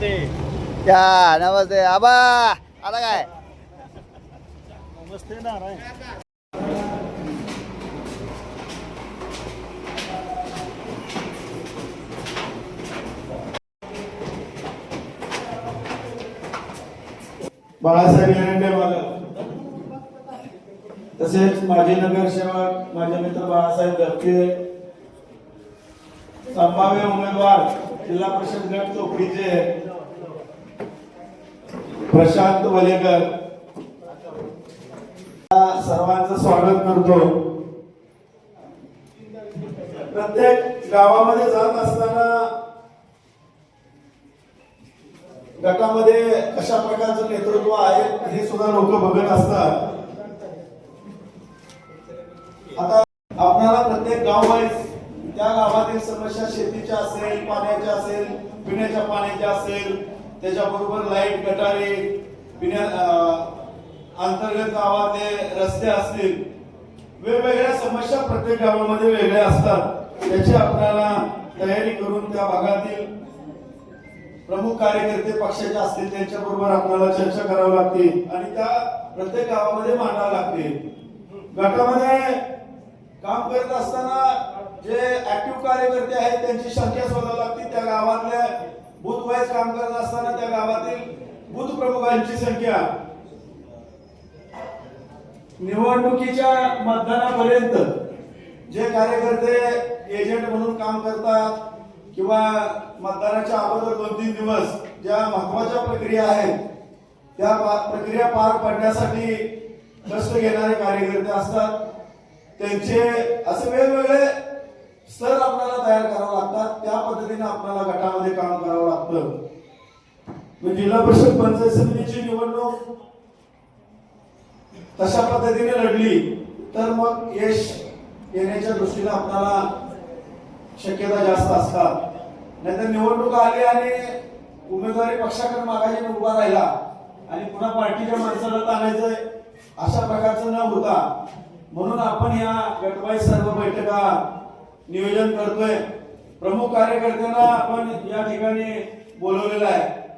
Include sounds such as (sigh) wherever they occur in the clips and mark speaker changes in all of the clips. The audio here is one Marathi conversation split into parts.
Speaker 1: नमस्ते.
Speaker 2: या नमस्ते. आबा आला काय?
Speaker 1: नमस्ते नारायण.
Speaker 3: बाळासाहेब तसेच माजी नगरसेवक माझे मित्र बाळासाहेब गपके संभाव्य उमेदवार जिल्हा परिषद गट चौकडीचे प्रशांत वलेकर. सर्वांचं स्वागत करतो. प्रत्येक गावामध्ये जात असताना गटामध्ये कशा प्रकारचं नेतृत्व आहे हे सुद्धा लोक बघत असतात. आता आपल्याला प्रत्येक गाव वाईज त्या गावातील समस्या शेतीच्या असेल पाण्याच्या असेल पिण्याच्या पाण्याच्या असेल त्याच्याबरोबर लाइट गटारे पिण्या अंतर्गत गावातले रस्ते असतील वेगवेगळ्या समस्या प्रत्येक गावामध्ये वेगळ्या असतात. त्याची आपल्याला तयारी करून त्या भागातील प्रमुख कार्यकर्ते पक्षाचे असतील त्यांच्या बरोबर आपल्याला चर्चा करावी लागते आणि त्या प्रत्येक गावामध्ये मांडावं लागते. गटामध्ये काम करत असताना जे ऍक्टिव्ह कार्यकर्ते आहेत त्यांची संख्या शोधावी लागते. त्या गावातल्या बूथ वाईज काम करत असताना त्या गावातील बूथ प्रमुखांची संख्या. निवडणुकीच्या मतदानापर्यंत जे कार्यकर्ते एजंट म्हणून काम करतात किंवा मतदानाच्या अगोदर दोन तीन दिवस ज्या महत्त्वाच्या प्रक्रिया आहेत त्या प्रक्रिया पार पाडण्यासाठी कष्ट घेणारे कार्यकर्ते असतात. त्यांचे असे वेगवेगळे स्तर आपल्याला तयार करावं लागतात. त्या पद्धतीने आपल्याला गटामध्ये काम करावं लागतं. जिल्हा परिषद पंचायत समितीची निवडणूक तशा पद्धतीने लढली तर मग यश येण्याच्या दृष्टीने आपल्याला शक्यता जास्त असतात. नाहीतर निवडणूक आली आणि उमेदवारी पक्षाकडे मागायची उभा राहिला आणि पुन्हा पार्टीच्या माणसाला ताणायचं अशा प्रकारचं न होता. म्हणून आपण या गटवाई सर्व बैठका नियोजन करतोय. प्रमुख कार्यकर्त्यांना आपण या ठिकाणी बोलवलेलं आहे.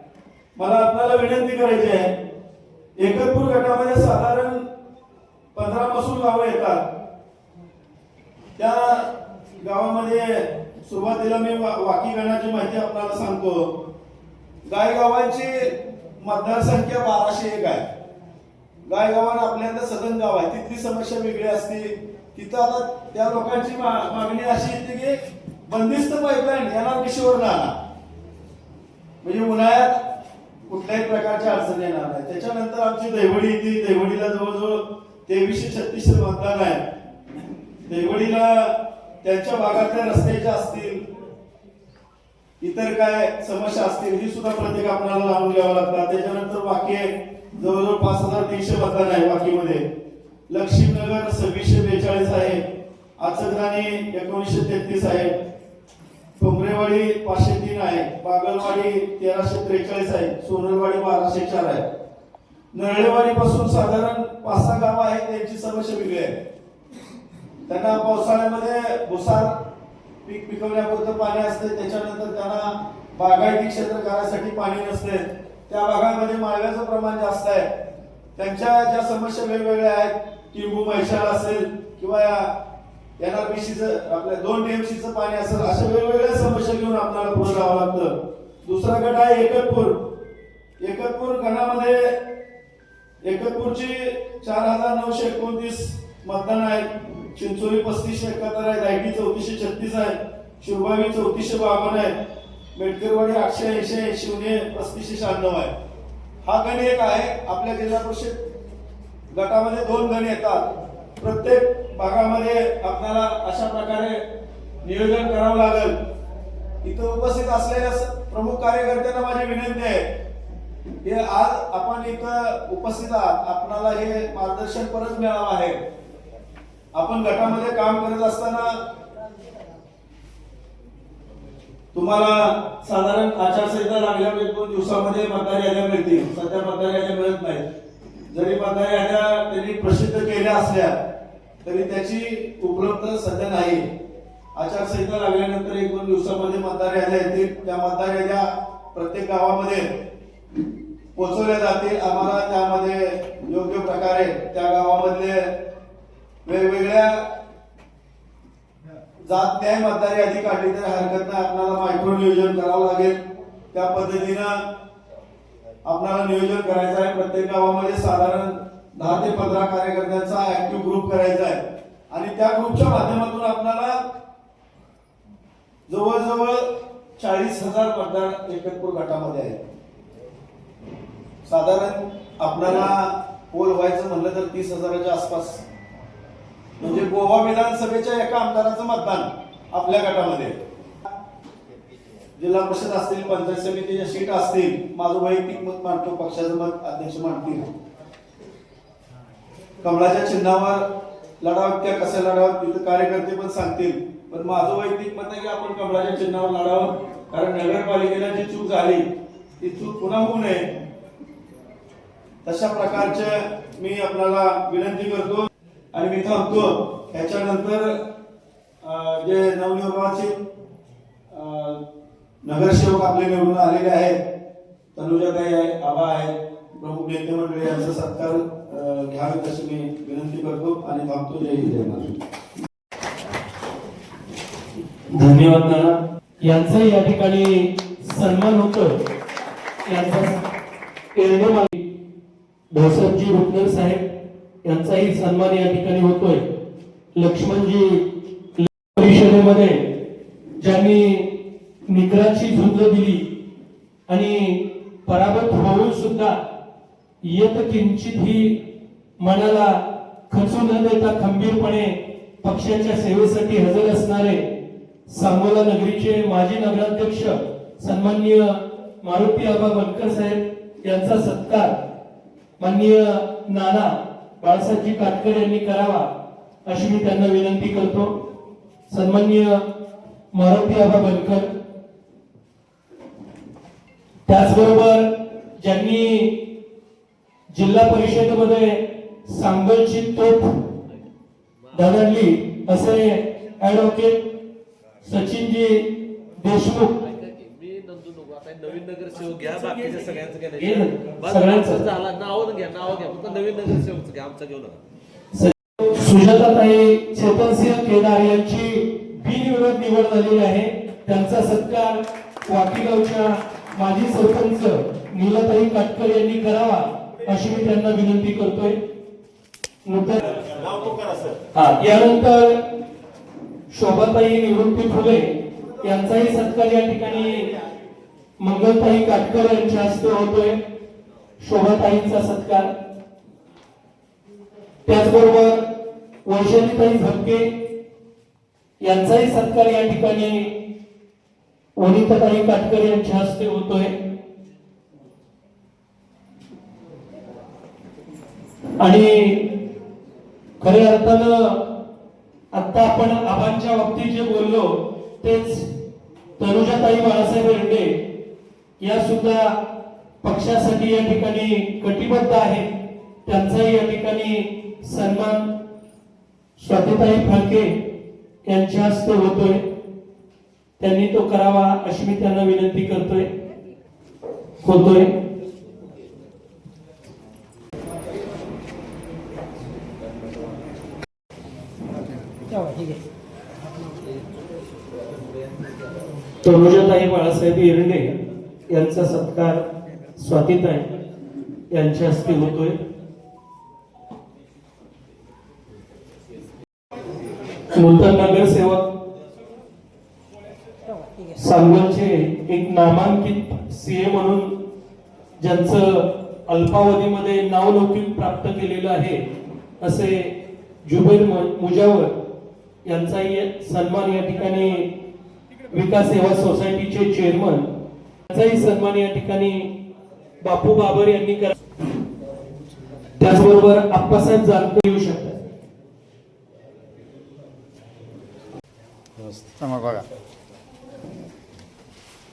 Speaker 3: मला आपल्याला विनंती करायची आहे एकतपूर गटामध्ये साधारण पंधरा पासून गावं येतात. त्या गावामध्ये सुरुवातीला मी वा- वाकी गणाची माहिती आपल्याला सांगतो. गायगावांची मतदारसंख्या बाराशे एक आहे. गायगावान आपल्याला सदन गाव आहे. तिथली समस्या वेगळी असते. तिथं आता त्या लोकांची मा- मागणी अशी येते की बंदिस्त पाईपलाईन येणार किशोर नाला. म्हणजे उन्हाळ्यात कुठल्याही प्रकारच्या अडचणी येणार नाही. त्याच्यानंतर आमची दैवडी येते. दैवडीला जवळजवळ तेवीसशे छत्तीसशे मतदान आहे दैवडीला त्यांच्या भागातल्या रस्त्याच्या असतील इतर काय समस्या असतील ही सुद्धा प्रत्येक आपल्याला लावून घ्यावं लागतात. त्याच्यानंतर वाक्य जवळजवळ पाच हजार तीनशे मतदान आहे वाकीमध्ये लक्ष्मीनगर सव्वीसशे बेचाळीस आहे. आचकराणी एकोणीसशे तेहतीस आहे. ठोंबरेवाडी पाचशे तीन आहे. बागलवाडी तेराशे त्रेचाळीस आहे. सोनरवाडी बाराशे चार आहे. नरळेवाडी पासून साधारण पाच सहा गावं आहेत त्यांची समस्या वेगळी आहे. त्यांना पावसाळ्यामध्ये भुसार पीक पिकवण्यापुरतं पाणी असते. त्याच्यानंतर त्यांना बागायती क्षेत्र करायसाठी पाणी नसते. त्या भागामध्ये माळव्याचं प्रमाण जास्त आहे. त्यांच्या ज्या समस्या वेगवेगळ्या आहेत टिंबू मैशाल असेल किंवा एनआरपीसीचं आपल्या दोन टीएमसीचं पाणी असेल अशा वेगवेगळ्या समस्या घेऊन आपल्याला पुढे जावं लागतं. दुसरा गट आहे एकतपूर. एकतपूर गणामध्ये एकतपूरची चार हजार नऊशे एकोणतीस मतदान आहेत चिंचोली पस्तीसशे एकाहत्तर आहे. दायटी चौतीसशे छत्तीस आहे. शिरभावी चौतीसशे बावन्न आहे. मेटकरवाडी आठशे ऐंशी आहे शिवने पस्तीसशे शहाण्णव आहे. हा गण एक आहे. आपल्या जिल्हा परिषद गटामध्ये दोन गण येतात. प्रत्येक भागामध्ये आपल्याला अशा प्रकारे नियोजन करावं लागेल. इथं उपस्थित असलेल्या प्रमुख कार्यकर्त्यांना माझी विनंती आहे. हे आज आपण इथं उपस्थित आहात. आपणाला हे मार्गदर्शन परत मिळावं आहे. आपण गटामध्ये काम करत असताना तुम्हाला साधारण आचारसंहिता लागल्यामुळे दोन दिवसामध्ये मतदार याद्या मिळतील. सध्या मतदार याद्या मिळत नाहीत जरी मतदार याद्या त्यांनी प्रसिद्ध केल्या असल्या तरी त्याची उपलब्ध सध्या नाही. आचारसंहिता लागल्यानंतर एक दोन दिवसामध्ये मतदार याद्या येतील त्या मतदार याद्या प्रत्येक गावामध्ये पोचवल्या जातील. आम्हाला त्यामध्ये योग्य प्रकारे त्या गावामधले वेगवेगळ्या जात न्याय मतदार यादी काढली तर हरकत नाही. आपल्याला मायक्रो नियोजन करावं लागेल. त्या पद्धतीनं आपल्याला नियोजन करायचं आहे. प्रत्येक गावामध्ये साधारण दहा ते पंधरा कार्यकर्त्यांचा ऍक्टिव्ह ग्रुप करायचा आहे. आणि त्या ग्रुपच्या माध्यमातून आपल्याला जवळजवळ चाळीस हजार मतदार एकतपूर गटामध्ये आहेत साधारण आपल्याला पोल व्हायचं म्हणलं तर तीस हजाराच्या आसपास. म्हणजे गोवा विधानसभेच्या एका आमदाराचं मतदान आपल्या गटामध्ये. जिल्हा परिषद असतील पंचायत समितीच्या सीट असतील माझं वैयक्तिक मत मांडतो पक्षाचं मत अध्यक्ष मांडतील. कमळाच्या चिन्हावर लढाव त्या कसे लढाव तिथं कार्यकर्ते पण सांगतील. पण माझं वैयक्तिक मत आहे की आपण कमळाच्या चिन्हावर लढावं कारण नगरपालिकेला जी चूक झाली ती चूक पुन्हा होऊ नये. तशा प्रकारचे मी आपल्याला विनंती करतो आणि मी थांबतो. ह्याच्यानंतर जे नवनिर्वाचित अं, नगरसेवक आपले निवडून आलेले आहेत. तनुजाताई आहे आबा आहे. प्रमुख नेते मंडळी यांचा सत्कार घ्यावेत अशी मी विनंती करतो आणि थांबतो. जय हिंद जय
Speaker 4: धन्यवाद नाना यांचाही या ठिकाणी सन्मान होतो यांचा एरडे भोसरजी रुपनर साहेब यांचाही सन्मान या ठिकाणी होतोय. लक्ष्मणजी परिषदेमध्ये ज्यांनी निकराची झुंज दिली आणि पराभूत होऊन सुद्धा येत किंचित ही मनाला खचू न देता खंबीरपणे पक्षाच्या सेवेसाठी हजर असणारे सांगोला नगरीचे माजी नगराध्यक्ष सन्माननीय मारुती आबा बनकर साहेब यांचा सत्कार माननीय नाना बाळासाहेबजी काटकर यांनी करावा अशी मी त्यांना विनंती करतो. सन्माननीय मारुती आबा बनकर त्याचबरोबर ज्यांनी जिल्हा परिषदेमध्ये सांगलची तोफ दगडली असे ऍडव्होकेट सचिनजी देशमुख
Speaker 1: नवीन नगरसेवक घ्या बाकीच्या सगळ्यांचं घ्या
Speaker 4: घे ना,
Speaker 1: बस
Speaker 4: सगळ्यांचं.
Speaker 1: झाला नाव घ्या नाव घ्या फक्त नवीन नगरसेवकचं घ्या आमचा घेऊ नका
Speaker 4: सुजाताताई चेतनसिंह केदार यांची बिनविरोध निवड झालेली आहे त्यांचा सत्कार वाकीगावच्या माजी सरपंच नीलाताई काटकर यांनी करावा अशी मी त्यांना विनंती करतोय. हा यानंतर शोभाताई निवृत्ती फुले यांचाही सत्कार या ठिकाणी मंगलताई काटकर यांच्या हस्ते होतोय. शोभाताईंचा सत्कार. त्याचबरोबर वैशालीताई झपके यांचाही सत्कार या ठिकाणी वनिताताई काटकर यांच्या हस्ते होतोय. आणि खऱ्या अर्थानं आता आपण आबांच्या बाबतीत जे बोललो तेच तनुजाताई बाळासाहेब रेंडे या सुद्धा पक्षासाठी या ठिकाणी कटिबद्ध आहेत. त्यांचाही या ठिकाणी सन्मान स्वातीताई फाळके यांच्या हस्ते होतोय. त्यांनी तो करावा अशी मी त्यांना विनंती करतोय. होतोय. तनुजाताई बाळासाहेब एरंडे यांचा सत्कार स्वातीताई यांच्या हस्ते होतोय. नूतन नगरसेवक सांगोलचे एक नामांकित सीए म्हणून ज्यांचं अल्पावधीमध्ये नावलौकिक प्राप्त केलेलं आहे असे जुबैर मुजावर यांचाही सन्मान या ठिकाणी विकास सेवा सोसायटीचे चेअरमन यांचाही सन्मान या ठिकाणी बापू बाबर यांनी करा त्याचबरोबर आप्पासाहेब जानकर येऊ शकतात.
Speaker 2: बघा.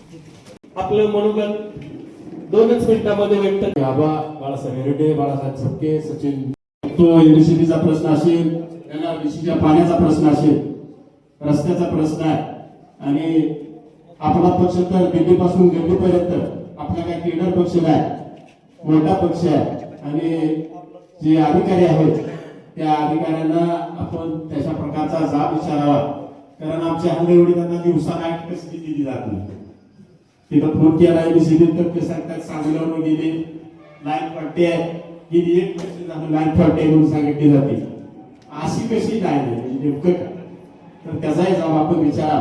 Speaker 4: आपलं मनोगत दोनच मिनिटांमध्ये व्यक्त
Speaker 5: आबा बाळासाहेब हेरडे बाळासाहेब झपके सचिन तो युनिव्हर्सिटीचा प्रश्न असेल एनआरबीसीच्या पाण्याचा प्रश्न असेल रस्त्याचा प्रश्न आहे. आणि आपला पक्ष तर दिल्लीपासून दिल्लीपर्यंत आपला काही केडर पक्ष नाही मोठा पक्ष आहे. आणि जे अधिकारी आहेत त्या अधिकाऱ्यांना आपण त्याच्या प्रकारचा जाब विचारावा. कारण आमच्या हल्लेवडी त्यांना दिवसा काय कशी दिली जात नाही. तिथं फोन केला एबीसीबी तर ते सांगतात सांगल्यावर गेले. लाईन पट्टी आहे. गेली एक वर्ष झालं लाईन पट्टी आहे म्हणून सांगितली जाते. अशी कशी नाही म्हणजे नेमकं का तर त्याचाही जबाब आपण विचारा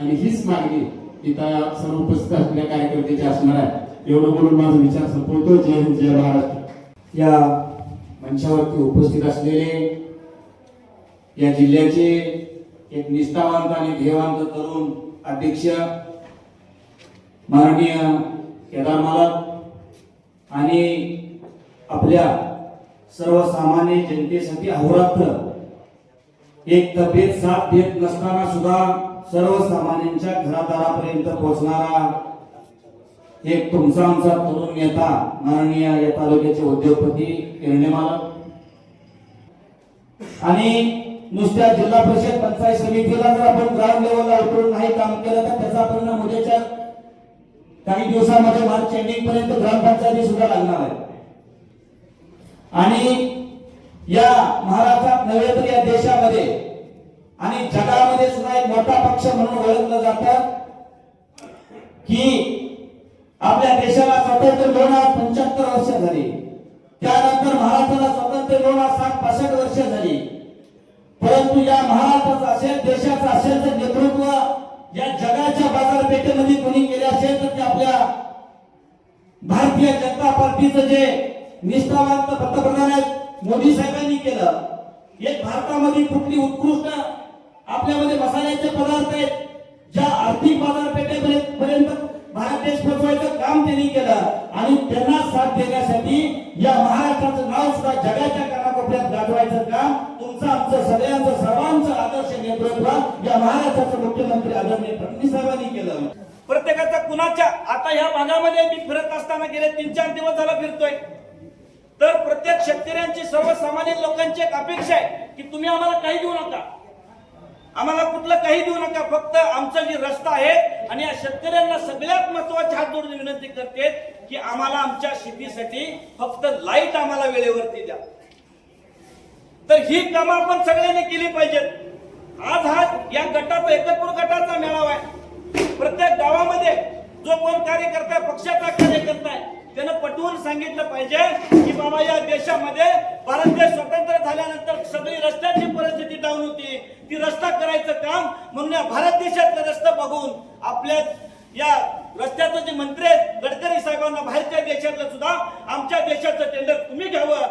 Speaker 5: आणि हीच मागणी तिथं सर्व उपस्थित असलेल्या कार्यकर्त्याची असणार आहे. एवढं बोलून माझा विचार संपवतो. जय हिंद जय महाराष्ट्र.
Speaker 6: या मंचावरती उपस्थित असलेले या जिल्ह्याचे एक निष्ठावंत आणि ध्येयवंत तरुण अध्यक्ष माननीय केदार मालक आणि आपल्या सर्वसामान्य जनतेसाठी अहोरात्र एक तब्येत साथ देत नसताना सुद्धा सर्वसामान्यांच्या घरादारापर्यंत पोहोचणारा एक तुमचा आमचा तरुण नेता माननीय या तालुक्याचे उद्योगपती किरणे मालक. आणि नुसत्या जिल्हा परिषद पंचायत समितीला जर आपण ग्राउंड लेवलला उतरून नाही काम केलं तर त्याचा परिणाम उद्याच्या काही दिवसामध्ये मार्च एंडिंग पर्यंत ग्रामपंचायती सुद्धा लागणार आहे. आणि या महाराष्ट्रात नव्हे तर या देशामध्ये आणि जगामध्ये सुद्धा एक मोठा पक्ष म्हणून ओळखलं जात की आपल्या देशाला स्वातंत्र्य दोन हजार पंच्याहत्तर वर्ष झाली. त्यानंतर महाराष्ट्राला स्वातंत्र्य दोन हजार साठ पासष्ट वर्ष झाली. परंतु या महाराष्ट्राचा असेल देशाचा असेल तर नेतृत्व या जगाच्या बाजारपेठेमध्ये कोणी गेले असेल तर ते आपल्या भारतीय जनता पार्टीचं जे निष्ठावंत पंतप्रधान आहेत मोदी साहेबांनी केलं. एक भारतामध्ये कुठली उत्कृष्ट आपल्यामध्ये मसाल्याचे पदार्थ आहेत ज्या आर्थिक बाजारपेठेपर्यंत पर्यंत भारत देश पोहोचवायचं काम त्यांनी केलं आणि त्यांना साथ देण्यासाठी या महाराष्ट्राचं नाव सुद्धा जगाच्या कानाकोपऱ्यात गाजवायचं काम तुमचं आमचं सगळ्यांचं सर्वांचं आदर्श नेतृत्व या महाराष्ट्राचे मुख्यमंत्री आदरणीय फडणवीस साहेबांनी केलं
Speaker 7: प्रत्येकाचा कुणाच्या आता ह्या भागामध्ये मी फिरत असताना गेले तीन चार दिवस झाला फिरतोय. तर प्रत्येक शेतकऱ्यांची सर्वसामान्य लोकांची एक अपेक्षा आहे की तुम्ही आम्हाला काही देऊ नका. आम्हाला कुठलं काही देऊ नका फक्त आमचा जी रस्ता आहे आणि या शेतकऱ्यांना सगळ्यात महत्वाची हात जोडून विनंती करते की आम्हाला आमच्या शेतीसाठी फक्त लाइट आम्हाला वेळेवरती द्या. तर ही कामं आपण सगळ्यांनी केली पाहिजेत. आज हा या गटाचा एकत्पूर गटाचा मेळावा आहे. प्रत्येक गावामध्ये जो कोण कार्यकर्ता पक्षाचा कार्यकर्ता आहे त्यानं पटवून सांगितलं पाहिजे की बाबा या देशामध्ये भारत देश स्वतंत्र झाल्यानंतर सगळी रस्त्याची परिस्थिती डाऊन होती. ती रस्ता करायचं काम म्हणून या भारत देशातला रस्ता बघून आपल्या या रस्त्याचं जे मंत्री आहेत गडकरी साहेबांना बाहेरच्या देशातलं सुद्धा आमच्या देशाचं टेंडर तुम्ही घ्यावं.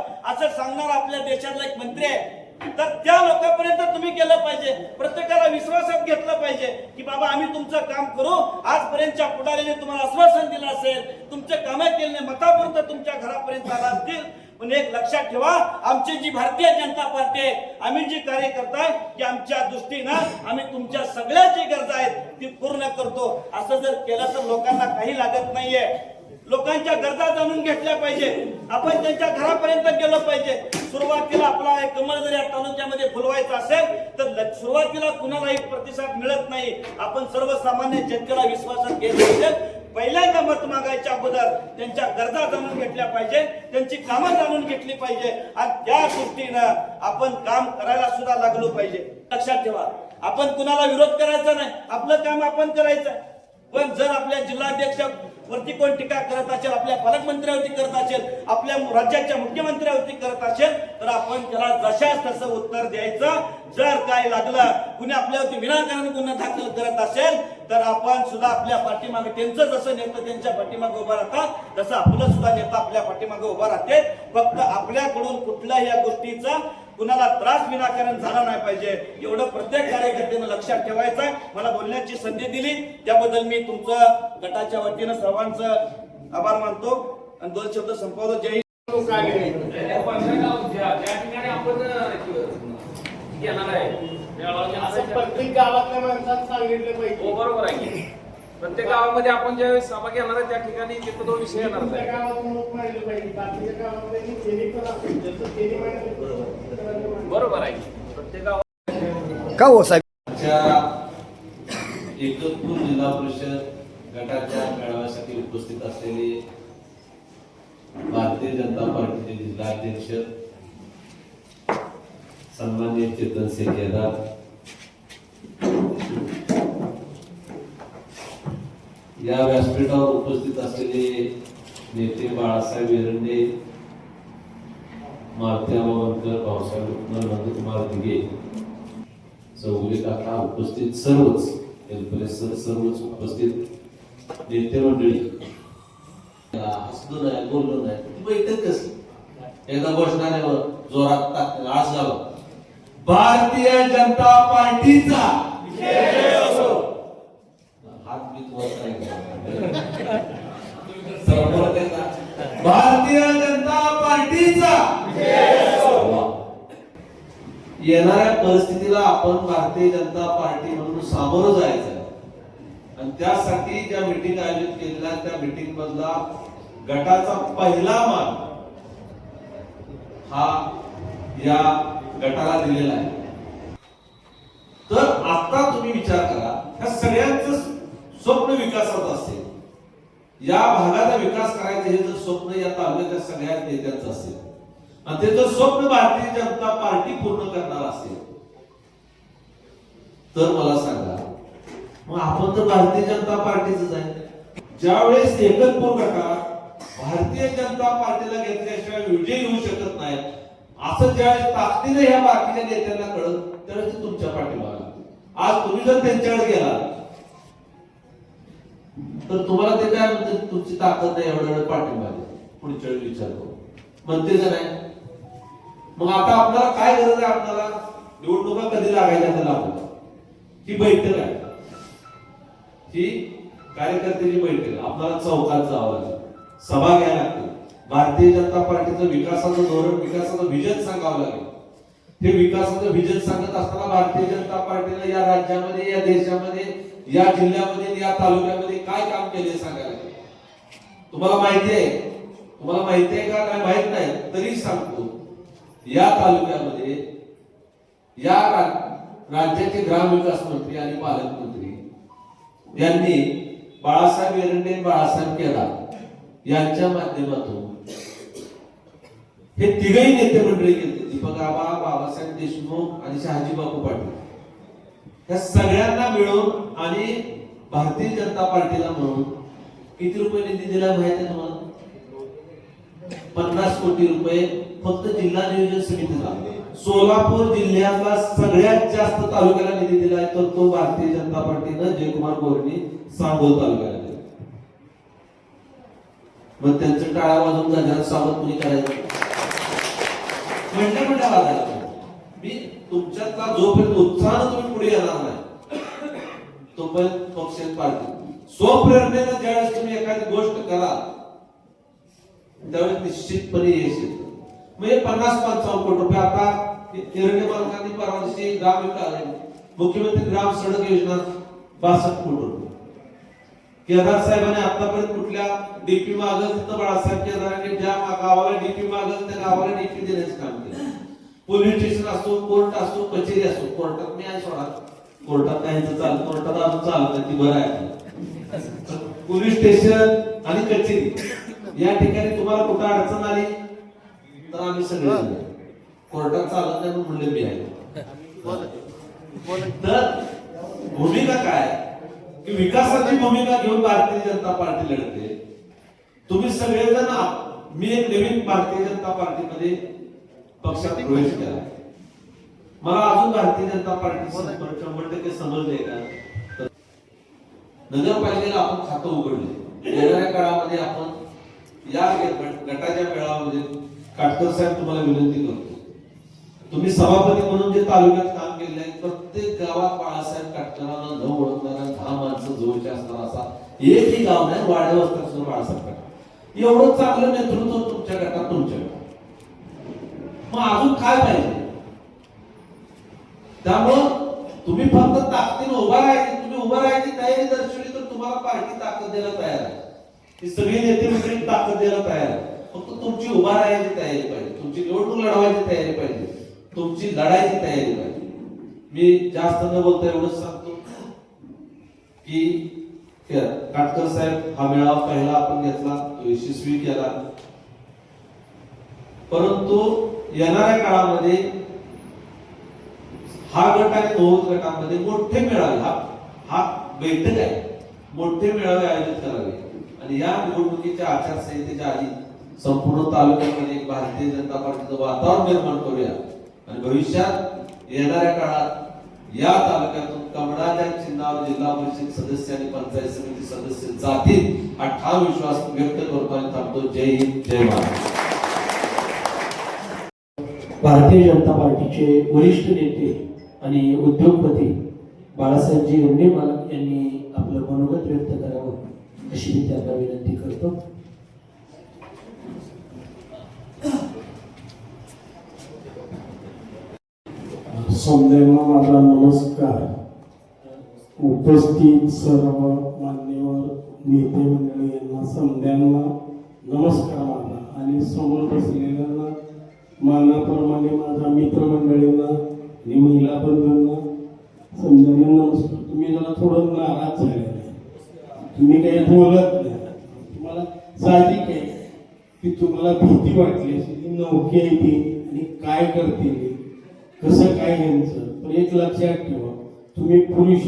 Speaker 7: सांगणार आपल्या देशातला एक मंत्री आहे. तर त्या लोकांपर्यंत तुम्ही केलं पाहिजे. प्रत्येकाला विश्वासात घेतलं पाहिजे की बाबा आम्ही तुमचं काम करू. आजपर्यंतच्या पुढारीने तुम्हाला आश्वासन दिलं असेल. तुमचे कामे केले मतापुरतं तुमच्या घरापर्यंत आला असतील पण एक लक्षात ठेवा आमची जी भारतीय जनता पार्टी आहे आम्ही जी कार्य करताय की आमच्या दृष्टीनं आम्ही तुमच्या सगळ्या जी गरजा आहेत ती पूर्ण करतो. असं जर केलं तर लोकांना काही लागत नाहीये. लोकांच्या गरजा जाणून घेतल्या पाहिजे. आपण त्यांच्या घरापर्यंत गेलो पाहिजे. सुरुवातीला आपला एक कमळ जर या तालुक्यामध्ये फुलवायचा असेल तर सुरुवातीला कुणालाही प्रतिसाद मिळत नाही. आपण सर्वसामान्य जनतेला विश्वासात घेत पाहिजे. पहिल्यांदा मत मागायच्या अगोदर त्यांच्या गरजा जाणून घेतल्या पाहिजे. त्यांची कामं जाणून घेतली पाहिजे. आणि त्या दृष्टीनं आपण काम करायला सुद्धा लागलो पाहिजे. लक्षात ठेवा. आपण कुणाला विरोध करायचा नाही. आपलं काम आपण करायचं. पण जर आपल्या जिल्हाध्यक्ष वरती कोण टीका करत असेल आपल्या पालकमंत्र्यावरती करत असेल आपल्या राज्याच्या मुख्यमंत्र्यावरती करत असेल तर आपण त्याला जशाच तसं उत्तर द्यायचं. जर काय लागलं कुणी आपल्यावरती विनाकारण गुन्हा दाखल करत असेल तर आपण सुद्धा आपल्या पाठीमागे त्यांचं जसं नेतं त्यांच्या पाठीमागे उभा राहतात तसं आपलं सुद्धा नेता आपल्या पाठीमागे उभा राहते. फक्त आपल्याकडून कुठल्याही या गोष्टीचा कुणाला त्रास विनाकारण झाला नाही पाहिजे. एवढं प्रत्येक कार्यकर्त्यानं लक्षात ठेवायचं आहे मला बोलण्याची संधी दिली. त्याबद्दल मी तुमचं गटाच्या वतीनं सर्वांचं आभार मानतो. आणि दोन शब्द संपवतो. जय हिंद.
Speaker 8: प्रत्येक गावातल्या सांगितलं पाहिजे.
Speaker 9: हो बरोबर आहे प्रत्येक गावामध्ये आपण ज्यावेळेस सभा घेणार आहे त्या ठिकाणी तिथं तो विषय येणार आहे. बरोबर आहे. की
Speaker 2: हो साहेब?
Speaker 1: एकतपूर जिल्हा परिषद गटाच्या मेळाव्यासाठी उपस्थित असलेले भारतीय जनता पार्टीचे जिल्हाध्यक्ष सन्मान्य चेतन सिंग केदार. या व्यासपीठावर उपस्थित असलेले नेते बाळासाहेब एरंडे मारुती आंबावणकर भाऊसाहेब रुक्मर नंदकुमार दिघे. चौगुले काका उपस्थित सर्वच एल्परे सर सर्वच उपस्थित. नेते मंडळी. हसलो नाही बोललो नाही. बैठक कसली एकदा घोषणाने जोरात टाक आळस झाला
Speaker 6: भारतीय जनता पार्टीचा.
Speaker 1: हात मी तुम्हाला (laughs)
Speaker 6: भारतीय जनता
Speaker 1: येणाऱ्या परिस्थितीला आपण भारतीय जनता पार्टी म्हणून सामोरं जायचं आणि त्यासाठी ज्या मिटिंग आयोजित केलेल्या त्या मिटिंग मधला गटाचा पहिला मान हा या गटाला दिलेला आहे. तर आता तुम्ही विचार करा ह्या सगळ्यांच स्वप्न विकासात असेल. या भागाचा विकास करायचं हे जर स्वप्न या तालुक्याच्या सगळ्या नेत्यांचं असेल. आणि ते स्वप्न भारतीय जनता पार्टी पूर्ण करणार असेल. तर मला सांगा मग आपण तर भारतीय जनता पार्टीच आहे. ज्यावेळेस एकतपूर गटात भारतीय जनता पार्टीला घेतल्याशिवाय विजय येऊ शकत नाही असं ज्यावेळेस ताकदीने ह्या बाकीच्या नेत्यांना कळत त्यावेळेस ते तुमच्या पाठीमागे आज तुम्ही जर त्यांच्याकडे गेला तर तुम्हाला ते काय म्हणते तुमची ताकद नाही एवढ्या वेळ पाठीमागे. पुढच्या वेळी विचार करू. म्हणते जर नाही? मग आता आपल्याला काय गरज आहे आपल्याला? निवडणुका कधी लागायच्या त्याला लागू ही बैठक आहे. ही कार्यकर्त्याची बैठक. आपल्याला चौकात जावं लागेल. सभा घ्यायला लागते भारतीय जनता पार्टीचं विकासाचं धोरण विकासाचं विजन सांगावं लागेल. हे विकासाचं विजन सांगत असताना भारतीय जनता पार्टीला या राज्यामध्ये या देशामध्ये या जिल्ह्यामध्ये या तालुक्यामध्ये काय काम केले सांगायला तुम्हाला माहिती आहे? तुम्हाला माहिती आहे का? काय माहीत नाही. तरी सांगतो. या तालुक्यामध्ये या राज्याचे ग्रामविकास मंत्री आणि पालकमंत्री यांनी बाळासाहेब एरंडे बाळासाहेब केदार यांच्या माध्यमातून हे तिघही नेते मंडळी गेले दीपक आबा बाबासाहेब देशमुख आणि शहाजी बापू पाटील. या सगळ्यांना मिळून आणि भारतीय जनता पार्टीला म्हणून किती रुपये निधी दिला माहिती आहे तुम्हाला? पन्नास कोटी रुपये फक्त जिल्हा नियोजन समितीला. सोलापूर जिल्ह्यातला सगळ्यात जास्त तालुक्याला निधी दिलाय तर तो भारतीय जनता पार्टीनं जयकुमार गोरेंनी सांगोल तालुक्याला दिला मग त्यांचं टाळा वाजून गजानन सावंत कुणी करायचं? म्हणल्या म्हणल्या वाजायला मी तुमच्यातला जोपर्यंत उत्साहानं तुम्ही पुढे येणार नाही तोपर्यंत पक्ष पार्टी स्वप्रेरणेनं ज्यावेळेस तुम्ही एखादी गोष्ट करा त्यावेळी निश्चितपणे यश येतं. म्हणजे पन्नास पंचावन्न कोटी रुपये आता एरंडे मालकांनी परवा दिवशी ग्राम विकास मुख्यमंत्री ग्राम सडक योजना बासष्ट कोटी रुपये. केदार साहेबांनी आतापर्यंत कुठल्या डीपी मागल तिथं बाळासाहेब केदारांनी ज्या गावाला डीपी मागल त्या गावाला डीपी देण्याचं काम केलं. पोलीस स्टेशन असो कोर्ट असो कचेरी असो कोर्टात मी आहे सोडा. कोर्टात काय ह्याचं चाल कोर्टात अजून चालत नाही ती बरं आहे. पोलीस स्टेशन आणि कचेरी. या ठिकाणी तुम्हाला कुठं अडचण आली तर आम्ही सगळे. कोर्टात चालत नाही म्हणून म्हणले मी आहे. तर भूमिका काय? की विकासाची भूमिका घेऊन भारतीय जनता पार्टी लढते. तुम्ही सगळेजण मी एक नवीन भारतीय जनता पार्टीमध्ये पक्षात प्रवेश केला. मला अजून भारतीय जनता पार्टी शंभर टक्के समजले का? नगरपालिकेला आपण खातं उघडले. येणाऱ्या काळामध्ये आपण या गटाच्या मेळाव्यामध्ये काटकर साहेब तुम्हाला विनंती करतो. तुम्ही सभापती म्हणून जे तालुक्यात काम केले आहे प्रत्येक गावात बाळासाहेब काटकरांना न ओळखणारा दहा माणसं जवळचे असणार असा एकही गाव नाही वाढव असतात सुद्धा बाळासाहेब काटकर एवढं चांगलं नेतृत्व तुमच्या गटात तुमच्या गटात. मग अजून काय पाहिजे? त्यामुळं तुम्ही फक्त ताकदीने उभा राहायची तुम्ही उभा राहायची तयारी दर्शवली तर तुम्हाला पार्टी ताकद द्यायला तयार आहे. ही सगळी नेते मंडळी ताकद द्यायला तयार आहे फक्त तुमची उभा राहायची तयारी पाहिजे. तुमची निवडणूक लढवायची तयारी पाहिजे. तुमची लढायची तयारी पाहिजे. मी जास्त न बोलता एवढंच सांगतो की काटकर साहेब हा मेळावा पहिला आपण घेतला तो यशस्वी केला. परंतु येणाऱ्या काळामध्ये हा गट आणि तो गटामध्ये मोठे मेळावे हा हा बैठक आहे. मोठे मेळावे आयोजित करावे. आणि या निवडणुकीच्या आचारसंहितेच्या आधी संपूर्ण तालुक्यामध्ये एक भारतीय जनता पार्टीचं वातावरण निर्माण करूया. आणि भविष्यात येणाऱ्या काळात या तालुक्यातून कमळाच्या चिन्हावर जिल्हा परिषद सदस्य आणि पंचायत समिती सदस्य जातील हा ठाम विश्वास व्यक्त करतो आणि थांबतो. जय हिंद जय महाराष्ट्र.
Speaker 4: भारतीय जनता पार्टीचे वरिष्ठ नेते आणि उद्योगपती बाळासाहेबजी उंडे मालक यांनी आपलं मनोगत व्यक्त करावं. अशी मी त्यांना विनंती करतो.
Speaker 8: माझा नमस्कार. उपस्थित सर्व मान्यवर नेते मंडळी यांना समद्यांना नमस्कार माझा. आणि समोर बसलेला मानाप्रमाणे माझ्या मित्रमंडळींना आणि महिला बंधूंना समजांना नमस्कार तुम्ही जरा थोडं नाराज झाले तुम्ही काही बोलत नाही तुम्हाला साहजिक आहे मला भीती वाटली की नौकी आहे आणि काय करतील कसं काय यांचं? पण एक लक्षात ठेवा तुम्ही पुरुष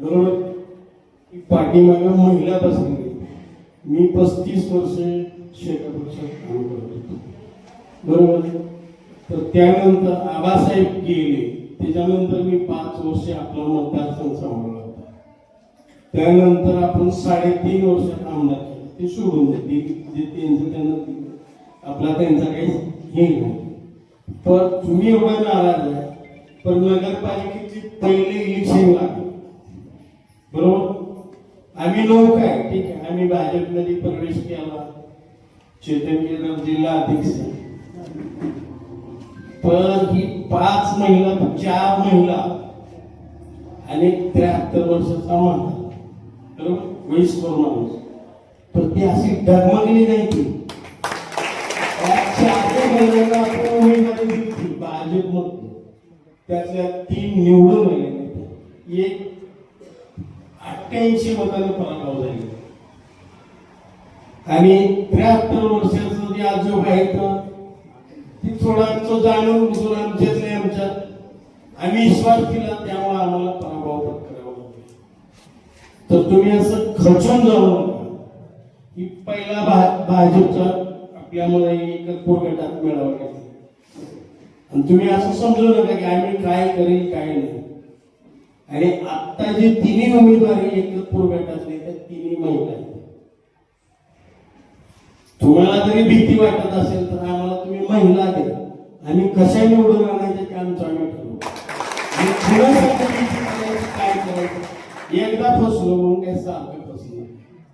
Speaker 8: बरोबर? की पाठीमागे महिला बसलेली मी पस्तीस वर्ष शेतापेक्षा काम करत होतो. बरोबर? तर त्यानंतर आबासाहेब गेले. त्याच्यानंतर मी पाच वर्ष आपला मतदारसंघ सांभाळला होता. त्यानंतर आपण साडेतीन वर्षात आमदार ते सोडून द्या जे त्यांचं त्यांना आपला त्यांचा काही हे नाही. पण तुम्ही एवढं नाराज आहे पण नगरपालिकेची पहिले इलेक्शन लागले. बरोबर? आम्ही लोक आहे ठीक आहे. आम्ही भाजपमध्ये प्रवेश केला. चेतन केदार जिल्हा अध्यक्ष. पण ही पाच महिला चार महिला आणि त्र्याहत्तर वर्षाचा माणूस. बरोबर? वयस्कर माणूस. तर ती अशी डगमगली नाही ती. त्या चारही त्यातल्या तीन निवडून महिने एक अठ्ठ्याऐंशी मताने पराभव झाले आणि त्र्याहत्तर वर्षाचं जे आजोबा आहेत ना, ती थोडा जाणून बुजून आमच्यातले आमच्यात. आम्ही विश्वास केला त्यामुळे आम्हाला पराभव पत्करावा लागला. तर तुम्ही असं खचून जाऊ नका. पहिला भाजपचा आपल्यामुळे एकत्र गटात मिळावा घेतला. आणि तुम्ही असं समजू नका की आम्ही काय करेल काय नाही. आणि आता जे तिन्ही उमेदवारी एकत्र गटातले त्या तिन्ही महिला आहेत. तुम्हाला जरी भीती वाटत असेल तर आम्हाला तुम्ही महिला द्या. आम्ही कशा निवडून आणायचं ते आमचं आम्ही ठरवू आणि पुढे काय करायचं? एकदा फसलो म्हणून काय सारखं